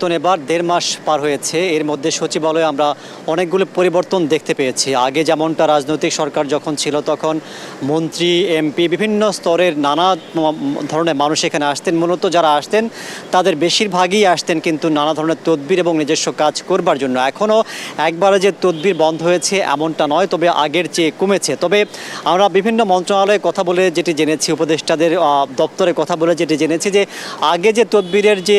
তো এবার দেড় মাস পার হয়েছে। এর মধ্যে সচিবালয়ে আমরা অনেকগুলো পরিবর্তন দেখতে পেয়েছি। আগে যেমনটা রাজনৈতিক সরকার যখন ছিল, তখন মন্ত্রী, এমপি বিভিন্ন স্তরের নানা ধরনের মানুষ এখানে আসতেন। মূলত যারা আসতেন, তাদের বেশিরভাগই আসতেন কিন্তু নানা ধরনের তদবির এবং নিজস্ব কাজ করবার জন্য। এখনও একবারে যে তদবির বন্ধ হয়েছে এমনটা নয়, তবে আগের চেয়ে কমেছে। তবে আমরা বিভিন্ন মন্ত্রণালয়ে কথা বলে যেটি জেনেছি, উপদেষ্টাদের দপ্তরে কথা বলে যেটি জেনেছি যে, আগে যে তদবিরের যে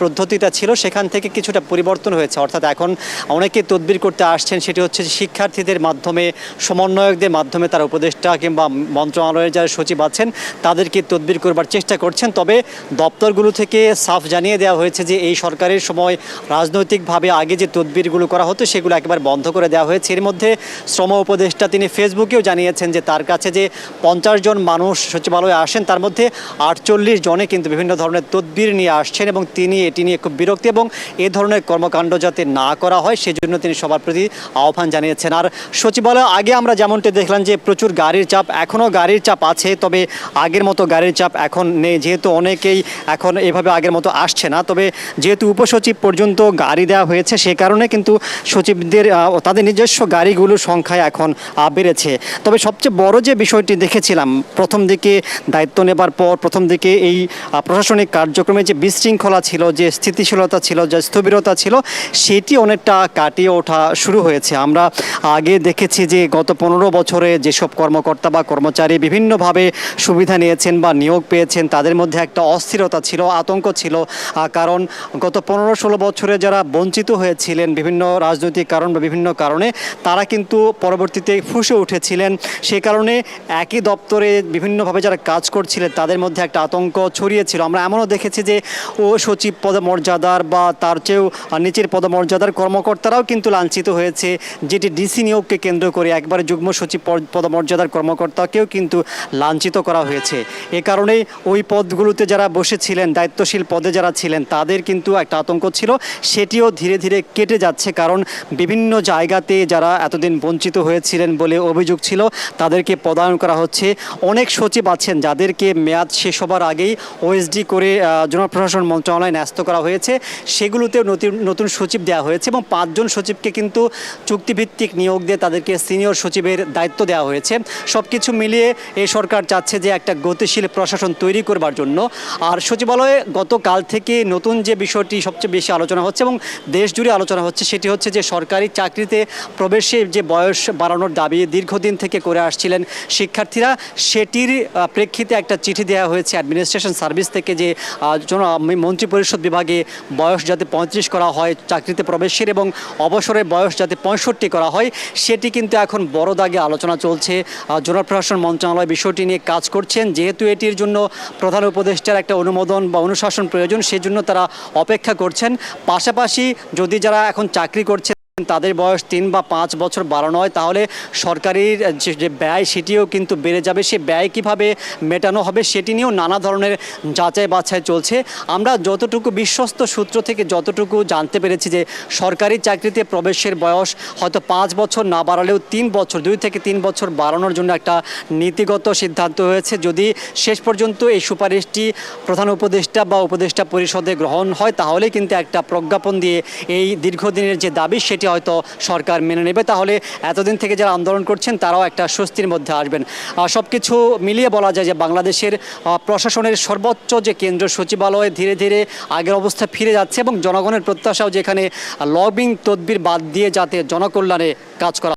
পদ্ধতিটা ছিল সেখান থেকে কিছুটা পরিবর্তন হয়েছে। অর্থাৎ এখন অনেকে তদবির করতে আসছেন, সেটি হচ্ছে শিক্ষার্থীদের মাধ্যমে, সমন্বয়কদের মাধ্যমে তারা উপদেষ্টা কিংবা মন্ত্রণালয়ের যারা সচিব আছেন, তাদেরকে তদবির করবার চেষ্টা করছেন। তবে দপ্তরগুলো থেকে সাফ জানিয়ে দেওয়া হয়েছে যে এই সরকারের সময় রাজনৈতিকভাবে আগে যে তদবিরগুলো করা হতো, সেগুলো একেবারে বন্ধ করে দেওয়া হয়েছে। এর মধ্যে শ্রম উপদেষ্টা তিনি ফেসবুকেও জানিয়েছেন যে তার কাছে যে পঞ্চাশ জন মানুষ সচিবালয়ে আসেন, তার মধ্যে আটচল্লিশ জনে কিন্তু বিভিন্ন ধরনের তদবির নিয়ে আসছেন এবং তিনি এটি নিয়ে খুব বিরক্তি এবং এ ধরনের কর্মকাণ্ড যাতে না করা হয়, সেজন্য তিনি সবার প্রতি আহ্বান জানিয়েছেন। আর সচিবালয়, আগে আমরা যেমনটি দেখলাম যে প্রচুর গাড়ির চাপ, এখনও গাড়ির চাপ আছে, তবে আগের মতো গাড়ির চাপ এখন নেই। যেহেতু অনেকেই এখন এভাবে আগের মতো আসছে না, তবে যেহেতু উপসচিব পর্যন্ত গাড়ি দেওয়া হয়েছে, সে কারণে কিন্তু সচিবদের তাদের নিজস্ব গাড়িগুলোর সংখ্যায় এখন বেড়েছে। তবে সবচেয়ে বড় যে বিষয়টি দেখেছিলাম, প্রথম দিকে দায়িত্ব নেবার পর প্রথম দিকে এই প্রশাসনিক কার্যক্রমে যে বিশৃঙ্খলা ছিল, যে স্থিতিশীলতা ছিল, যে স্থবিরতা ছিল, সেটি অনেকটা কাটিয়ে ওঠা শুরু হয়েছে। আমরা আগে দেখেছি যে গত পনেরো বছরে যেসব কর্মকর্তা বা কর্মচারী বিভিন্নভাবে সুবিধা নিয়েছেন বা নিয়োগ পেয়েছেন, তাদের মধ্যে একটা অস্থিরতা ছিল, আতঙ্ক ছিল। কারণ গত পনেরো ষোলো বছরে যারা বঞ্চিত হয়েছিলেন বিভিন্ন রাজনৈতিক কারণ বা বিভিন্ন কারণে, তারা কিন্তু পরবর্তীতে ফুসে উঠেছিলেন। সে কারণে একই দপ্তরে বিভিন্নভাবে যারা কাজ করছিলেন, তাদের মধ্যে একটা আতঙ্ক ছড়িয়েছিল। আমরা এমনও দেখেছি যে ও সচিব পদমর্যাদার বা তার চেয়েও নিচের পদমর্যাদার কর্মকর্তারাও কিন্তু লাঞ্ছিত হয়েছে। যেটি ডিসি নিয়োগকে কেন্দ্র করে একবারে যুগ্ম সচিব পদ- পদমর্যাদার কর্মকর্তাকেও কিন্তু লাঞ্ছিত করা হয়েছে। এ কারণেই ওই পদগুলোতে যারা বসেছিলেন, দায়িত্বশীল পদে যারা ছিলেন, তাদের কিন্তু একটা আতঙ্ক ছিল। সেটিও ধীরে ধীরে কেটে যাচ্ছে কারণ বিভিন্ন জায়গাতে যারা এতদিন বঞ্চিত হয়েছিলেন বলে অভিযোগ ছিল, তাদেরকে পদায়ন করা হচ্ছে। অনেক সচিব আছেন যাদেরকে মেয়াদ শেষ হবার আগেই ওএসডি করে জনপ্রশাসন মন্ত্রণালয় ন্যস্ত করা হয়েছে। সেগুলোতেও নতুন নতুন সচিব দেওয়া হয়েছে এবং পাঁচজন সচিবকে কিন্তু চুক্তিভিত্তিক নিয়োগ দিয়ে তাদেরকে সিনিয়র সচিবের দায়িত্ব দেওয়া হয়েছে। সব কিছু মিলিয়ে এই সরকার চাচ্ছে যে একটা গতিশীল প্রশাসন তৈরি করবার জন্য। আর সচিবালয়ে গতকাল থেকে নতুন যে বিষয়টি সবচেয়ে বেশি আলোচনা হচ্ছে এবং দেশ জুড়ে আলোচনা হচ্ছে সেটি হচ্ছে যে সরকারি চাকরিতে প্রবেশে যে বয়স বাড়ানোর দাবি দীর্ঘদিন থেকে করে আসছিলেন শিক্ষার্থীরা সেটির প্রেক্ষিতে একটা চিঠি দেওয়া হয়েছে অ্যাডমিনিস্ট্রেশন সার্ভিস থেকে যে আহ, জন মন্ত্রী পরিষদ বিভাগে বয়স যাতে পঁয়ত্রিশ করা হয়, চাকরিতে প্রবেশের এবং অবসরের বয়স যাতে পঁয়ষট্টি করা হয়, সেটি কিন্তু এখন বড় দাগে আলোচনা চলছে। জনপ্রশাসন মন্ত্রণালয় বিষয়টি নিয়ে কাজ করছেন। যেহেতু এটির জন্য প্রধান উপদেষ্টার একটা অনুমোদন বা অনুশাসন প্রয়োজন, সেজন্য তারা অপেক্ষা করছেন। পাশাপাশি যদি যারা এখন চাকরি করছে তাদের বয়স তিন বা পাঁচ বছর বাড়ানো হয় তাহলে সরকারির যে ব্যয়, সেটিও কিন্তু বেড়ে যাবে। সে ব্যয় কীভাবে মেটানো হবে, সেটি নিয়েও নানা ধরনের যাচাই বাছাই চলছে। আমরা যতটুকু বিশ্বস্ত সূত্র থেকে যতটুকু জানতে পেরেছি যে সরকারি চাকরিতে প্রবেশের বয়স হয়তো পাঁচ বছর না বাড়ালেও তিন বছর, দুই থেকে তিন বছর বাড়ানোর জন্য একটা নীতিগত সিদ্ধান্ত হয়েছে। যদি শেষ পর্যন্ত এই সুপারিশটি প্রধান উপদেষ্টা বা উপদেষ্টা পরিষদে গ্রহণ হয়, তাহলে কিন্তু একটা প্রজ্ঞাপন দিয়ে এই দীর্ঘদিনের যে দাবি, সেটি হয়তো সরকার মেনে নেবে। তাহলে এতদিন থেকে যারা আন্দোলন করছেন, তারাও একটা স্বস্তির মধ্যে আসবেন। সব কিছু মিলিয়ে বলা যায় যে বাংলাদেশের প্রশাসনের সর্বোচ্চ যে কেন্দ্র সচিবালয় ধীরে ধীরে আগের অবস্থা ফিরে যাচ্ছে এবং জনগণের প্রত্যাশাও যেখানে লবিং তদবির বাদ দিয়ে যাতে জনকল্যাণে কাজ করা